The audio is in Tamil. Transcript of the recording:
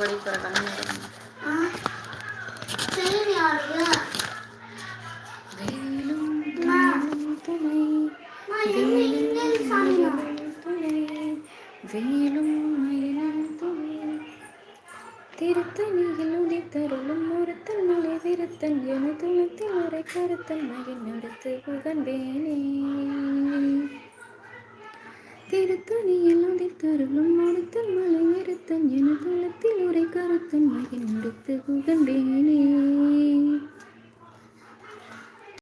படிக்கிற கண்ணு சரி ஆடுங்க வேலும் மயிலும் துணை திருத்தணியில் உதித்தருளும் ஒருத்தன் மலை விருத்தன் என துளத்தில் உரை கருத்தன் மகன் நடத்து புகழ்வேனே திருத்தணியில் உதித்தருளும் ஒருத்தன் மலை நிறுத்தன் என தளத்தில் உரை கருத்தன் மகிழ் நடத்து புகழ்வேனே